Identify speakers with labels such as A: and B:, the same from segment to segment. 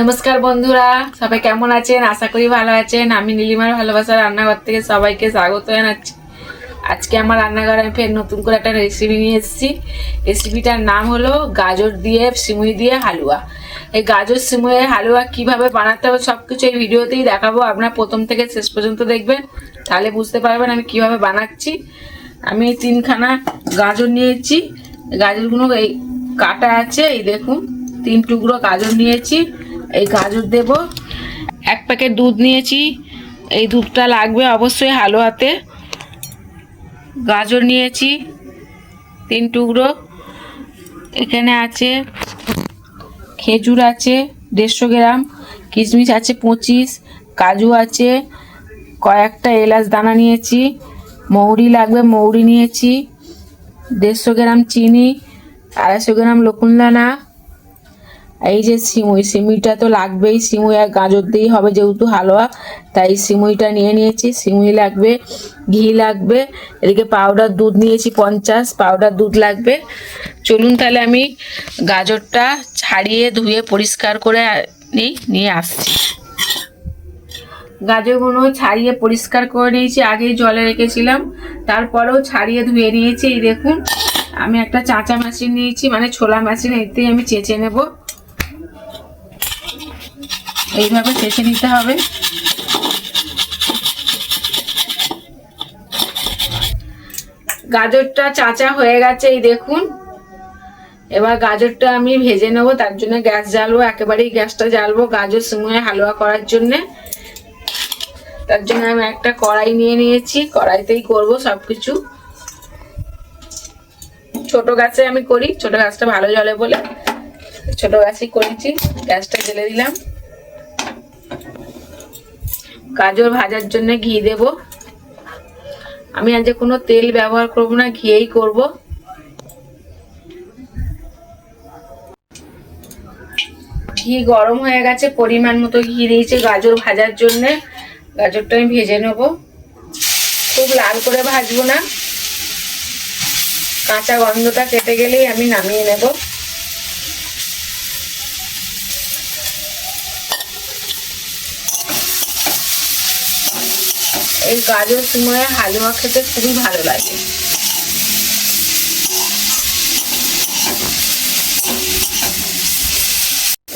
A: নমস্কার বন্ধুরা, সবাই কেমন আছেন? আশা করি ভালো আছেন। আমি নীলিমার ভালোবাসার রান্নাঘর থেকে সবাইকে স্বাগত জানাচ্ছি। আজকে আমার রান্নাঘরে আমি ফের নতুন করে একটা রেসিপি নিয়ে এসেছি। রেসিপিটার নাম হলো গাজর দিয়ে, সিমুই দিয়ে হালুয়া। এই গাজর সিমুইয়ের হালুয়া কীভাবে বানাতে হবে সব কিছু এই ভিডিওতেই দেখাবো। আপনার প্রথম থেকে শেষ পর্যন্ত দেখবেন, তাহলে বুঝতে পারবেন আমি কীভাবে বানাচ্ছি। আমি তিনখানা গাজর নিয়েছি। গাজরগুলো এই কাটা আছে, এই দেখুন, তিন টুকরো গাজর নিয়েছি। এই গাজর দেব। এক প্যাকেট দুধ নিয়েছি। এই দুধটা লাগবে অবশ্যই হালুয়াতে। গাজর নিয়েছি, তিন টুকরো। এখানে আছে খেজুর আছে দেড়শো গ্রাম, কিশমিশ আছে পঁচিশ, কাজু আছে, কয়েকটা এলাচ দানা নিয়েছি, মৌরি লাগবে, মৌরি নিয়েছি, দেড়শো গ্রাম চিনি, আড়াইশো গ্রাম লকুন দানা এই যে সিমুই, সিমুইটা তো লাগবেই, সিমুই আর গাজর দিয়েই হবে যেহেতু হালুয়া, তাই সিমুইটা নিয়ে নিয়েছি। সিমুই লাগবে, ঘি লাগবে, এদিকে পাউডার দুধ নিয়েছি পঞ্চাশ পাউডার দুধ লাগবে। চলুন তাহলে আমি গাজরটা ছাড়িয়ে, ধুয়ে, পরিষ্কার করে নিই, নিয়ে আসছি। গাজরগুলো ছাড়িয়ে, পরিষ্কার করে নিয়েছি, আগেই জলে রেখেছিলাম। তারপরেও ছাড়িয়ে, ধুয়ে নিয়েছি, এই দেখুন। আমি একটা চাঁচা মেশিন নিয়েছি মানে ছোলা মেশিন এতেই আমি চেঁচে নেব। এইভাবে চেঁচে নিতে হবে। গাজরটা চাচা হয়ে গেছে, এই দেখুন। এবার গাজরটা আমি ভেজে নেব, তার জন্য গ্যাস জ্বালবো, একেবারেই গ্যাসটা জ্বালবো গাজর সিমুয়ে হালুয়া করার জন্যে। তার জন্য আমি একটা কড়াই নিয়ে নিয়েছি, কড়াইতেই করব সব কিছু ছোট গাছে আমি করি, ছোট গাছটা ভালো জলে বলে। ছোট গাছই করেছি, গ্যাসটা জ্বেলে দিলাম। গাজর ভাজার জন্য ঘি দেব। আমি আজ কোনো তেল ব্যবহার করব না, ঘিয়েই করব। ঘি গরম হয়ে গেছে, পরিমাণ মতো ঘি দিয়েছে গাজর ভাজার জন্যে। গাজরটা আমি ভেজে নেব। খুব লাল করে ভাজবো না। কাঁচা গন্ধটা কেটে গেলেই আমি নামিয়ে নেব। এই গাজর সময় হালুয়া খেতে খুবই ভালো লাগে।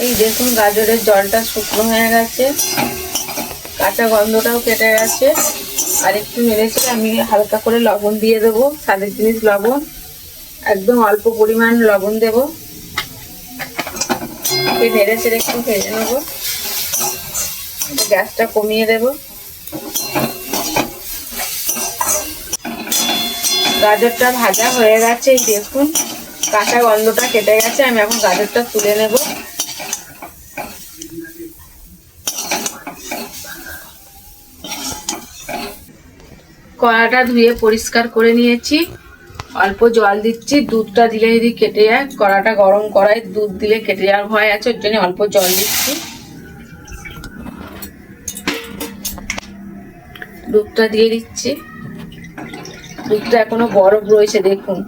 A: এই দেখুন গাজরের জলটা শুকনো হয়ে গেছে। কাঁচা গন্ধটাও কেটে গেছে। আর একটু নেড়েছে আমি হালকা করে লবণ দিয়ে দেবো, স্বাদের জিনিস লবণ। একদম অল্প পরিমাণ লবণ দেব। চেড়ে একটু ভেজে নেব। গ্যাসটা কমিয়ে দেব। গাজরটা ভাজা হয়ে গেছে, এই দেখুন, কাঁচা গন্ধটা কেটে গেছে, আমি এখন গাজরটা তুলে নেব। কড়াটা ধুয়ে পরিষ্কার করে নিয়েছি। অল্প জল দিচ্ছি, দুধটা দিলে যদি কেটে যায়, কড়াটা গরম করায় দুধ দিলে কেটে যাওয়ার ভয় আছে, ওর জন্য অল্প জল দিচ্ছি। দুধটা দিয়ে দিচ্ছি। দুধটা এখনও বরফ রয়েছে, দেখুন।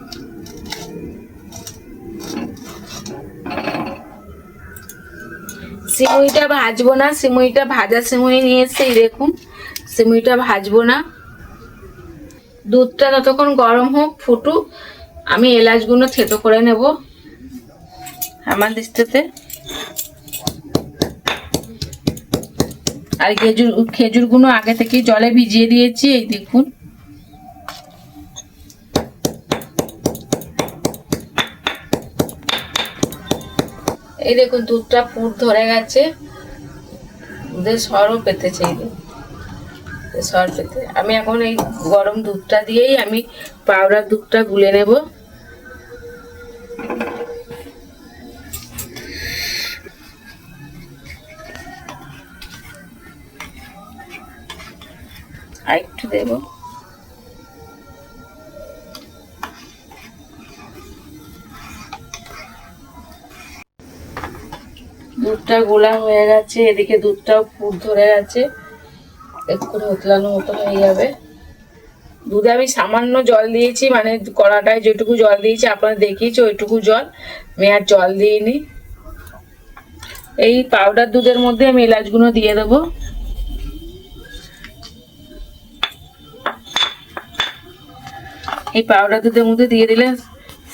A: সিমুইটা ভাজবো না, সিমুইটা ভাজা সিমুই নিয়ে এসে দেখুন। সিমুইটা ভাজবো না। দুধটা ততক্ষণ গরম হোক ফুটুক, আমি এলাচগুলো থেতো করে নেব আমার দিস্তেতে আর খেজুর, খেজুরগুলো আগে থেকে জলে ভিজিয়ে দিয়েছি, এই দেখুন। এই দেখুন, দুধটা ফুট ধরে গেছে। দুধের সরও এই দেখুন সর পেতে। আমি এখন এই গরম দুধটা দিয়েই আমি পাউডার দুধটা গুলে নেব। আর একটু দেব। দুধটা গোলা হয়ে গেছে, এদিকে দুধটাও ফুট ধরে গেছে এক্ষুনি উতলানো মতো হয়ে যাবে। দুধে আমি সামান্য জল দিয়েছি মানে কড়াটায় যেটুকু জল দিয়েছি, আপনারা দেখিয়েছি ওইটুকু জল। আমি আর জল দিইনি। এই পাউডার দুধের মধ্যে আমি এলাচগুলো দিয়ে দেবো। এই পাউডার দুধের মধ্যে দিয়ে দিলে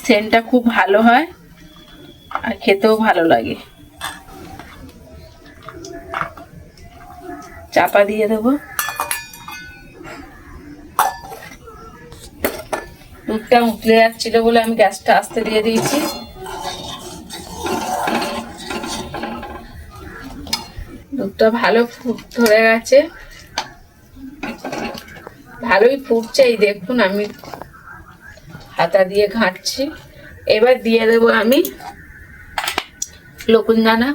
A: সেন্টটা খুব ভালো হয় আর খেতেও ভালো লাগে। চাপা দিয়ে দেবো। দুধটা উতলে যাচ্ছিল বলে আমি গ্যাসটা আস্তে দিয়ে দিয়েছি। দুধটা ভালো ফুট ধরে গেছে। ভালোই ফুটছে, এই দেখুন আমি হাতা দিয়ে ঘাঁটছি। এবার দিয়ে দেবো আমি লকুন দানা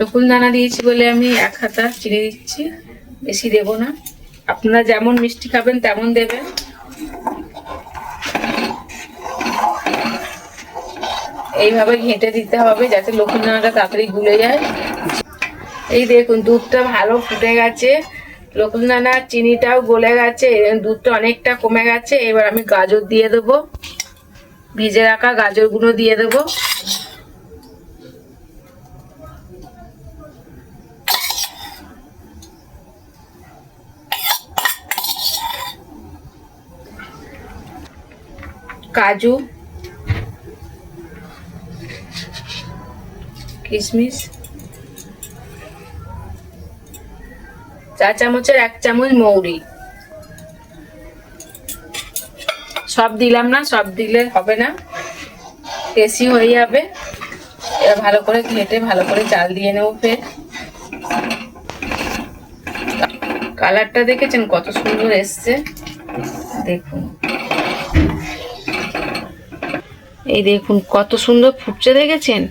A: লকুন দানা দিয়েছি বলে আমি এক হাতা চিড়ে দিচ্ছি। বেশি দেব না। আপনারা যেমন মিষ্টি খাবেন, তেমন দেবেন। এইভাবে ঘেঁটে দিতে হবে যাতে লকুন দানাটা তাড়াতাড়ি গুলে যায়। এই দেখুন, দুধটা ভালো ফুটে গেছে। লকুন দানা চিনিটাও গলে গেছে। দুধটা অনেকটা কমে গেছে। এবার আমি গাজর দিয়ে দেবো। ভিজে রাখা গাজরগুলো দিয়ে দেবো। কাজু কিশমিশ চা চামচের এক চামচ মৌরি। সব দিলাম না, সব দিলে হবে না। বেশি হয়ে যাবে। এবার ভালো করে ঘেঁটে, ভালো করে চাল দিয়ে নেব ফের। কালারটা দেখেছেন? কত সুন্দর এসছে। দেখুন। এই দেখুন, কত সুন্দর ফুটছে দেখেছেন?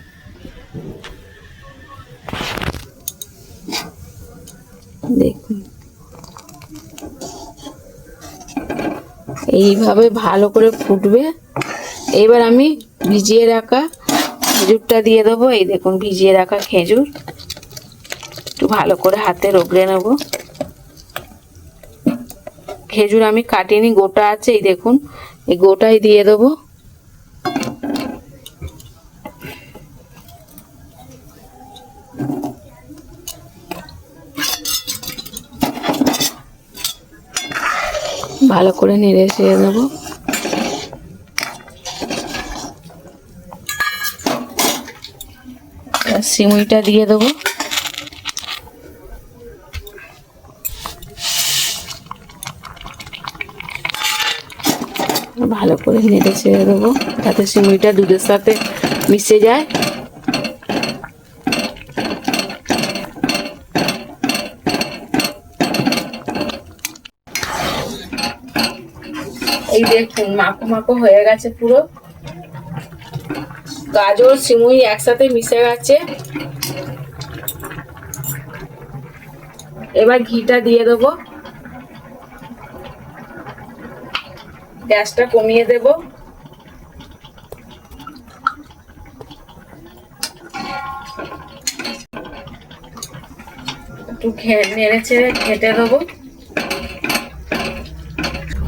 A: দেখুন। এইভাবে ভালো করে ফুটবে। এবার আমি ভিজিয়ে রাখা খেজুরটা দিয়ে দেবো। এই দেখুন, ভিজিয়ে রাখা খেজুর। একটু ভালো করে হাতে রগড়ে নেব। খেজুর আমি কাটিনি, গোটা আছে, এই দেখুন। এই গোটাই দিয়ে দেবো। ভালো করে নেড়ে দেবো এবার সিমুইটা দিয়ে দেবো। ভালো করে নেড়ে ছেড়ে দেবো যাতে সিমুইটা দুধের সাথে মিশে যায়। এই দেখুন মাখো মাখো হয়ে গেছে পুরো। গাজর, সিমুই একসাথে মিশে গেছে। এবার ঘিটা দিয়ে দেবো। গ্যাসটা কমিয়ে দেব। একটু নেড়ে ছেড়ে খেটে দেবো।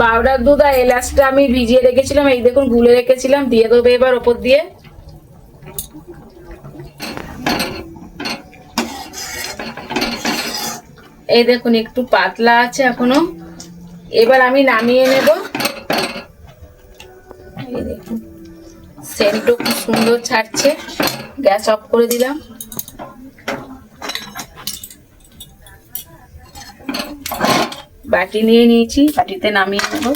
A: পাউডার দুধ আর এলাচটা আমি ভিজিয়ে রেখেছিলাম, এই দেখুন গুলে রেখেছিলাম, দিয়ে দেবো এবার ওপর দিয়ে। এই দেখুন, একটু পাতলা আছে এখনও। এবার আমি নামিয়ে নেব। এই খুব সুন্দর ছাড়ছে। গ্যাস অফ করে দিলাম। বাটি নিয়ে নিয়েছি, বাটিতে নামিয়ে নেব।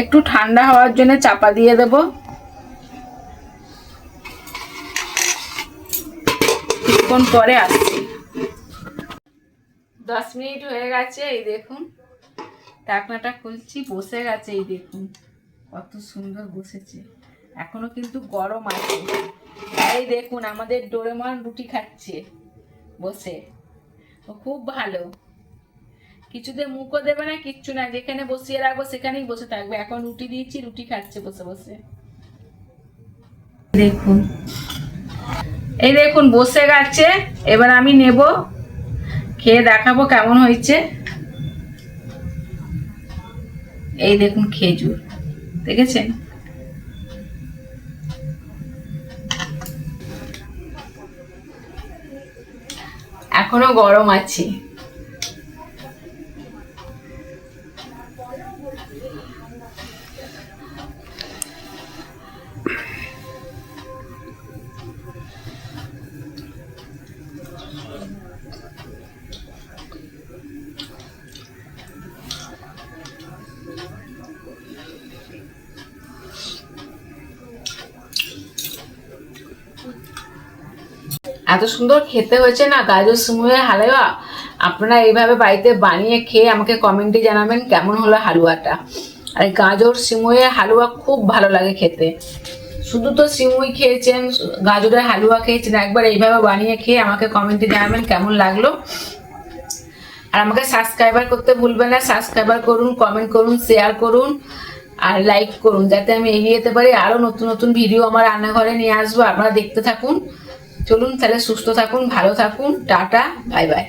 A: একটু ঠান্ডা হওয়ার জন্য চাপা দিয়ে দেব। কিছুক্ষণ পরে আসছি। দশ মিনিট হয়ে গেছে, এই দেখুন। ঢাকনাটা খুলছি, বসে গেছে, এই দেখুন। কত সুন্দর বসেছে। এখনও কিন্তু গরম আছে। এই দেখুন, আমাদের ডোরেমন রুটি খাচ্ছে। বসে। ও খুব ভালো। কিছুতে মুখও দেবে না, কিচ্ছু না। যেখানে বসিয়ে রাখব, সেখানেই বসে থাকবে। এখন রুটি দিয়েছি, রুটি খাচ্ছে বসে বসে। দেখুন। এই দেখুন, বসে গেছে। এবার আমি নেব। খেয়ে দেখাবো কেমন হয়েছে। এই দেখুন খেজুর। দেখেছেন? এখনও গরম আছে। এত সুন্দর খেতে হয়েছে না, গাজর সিমুয়ের হালুয়া? আপনারা এইভাবে বাড়িতে বানিয়ে খেয়ে আমাকে কমেন্টে জানাবেন কেমন হলো হালুয়াটা। আর গাজর সিমুয়ের হালুয়া খুব ভালো লাগে খেতে। শুধু তো সিমুই খেয়েছেন, গাজরের হালুয়া খেয়েছেন, একবার এইভাবে বানিয়ে খেয়ে আমাকে কমেন্টে জানাবেন কেমন লাগল। আর আমাকে সাবস্ক্রাইবার করতে ভুলবেন না সাবস্ক্রাইবার করুন কমেন্ট করুন শেয়ার করুন, আর লাইক করুন, যাতে আমি এগিয়ে যেতে পারি। আরও নতুন নতুন ভিডিও আমার রান্নাঘরে নিয়ে আসব, আপনারা দেখতে থাকুন। চলুন তাহলে সুস্থ থাকুন ভালো থাকুন টাটা বাই বাই।